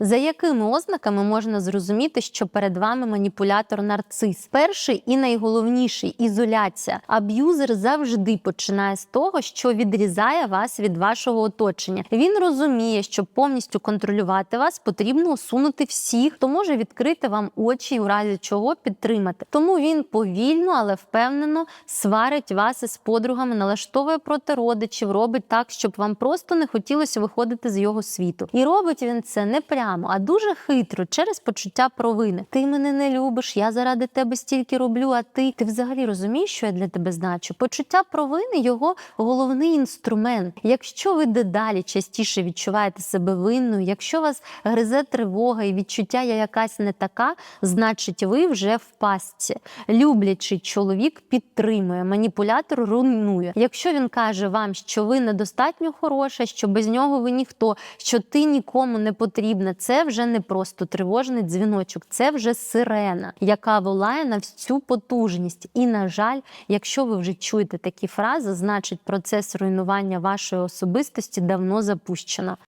За якими ознаками можна зрозуміти, що перед вами маніпулятор нарцис? Перший і найголовніший ізоляція. Аб'юзер завжди починає з того, що відрізає вас від вашого оточення. Він розуміє, що повністю контролювати вас потрібно усунути всіх, хто може відкрити вам очі і у разі чого підтримати. Тому він повільно, але впевнено сварить вас із подругами, налаштовує проти родичів, робить так, щоб вам просто не хотілося виходити з його світу. І робить він це не прямо, а дуже хитро через почуття провини. Ти мене не любиш, я заради тебе стільки роблю. А ти ти взагалі розумієш, що я для тебе значу? Почуття провини його головний інструмент. Якщо ви дедалі частіше відчуваєте себе винною, якщо вас гризе тривога і відчуття я якась не така, значить ви вже в пастці. Люблячий чоловік підтримує, маніпулятор руйнує. Якщо він каже вам, що ви недостатньо хороша, що без нього ви ніхто, що ти нікому не потрібна, це вже не просто тривожний дзвіночок, це вже сирена, яка волає на всю потужність. І, на жаль, якщо ви вже чуєте такі фрази, значить процес руйнування вашої особистості давно запущено.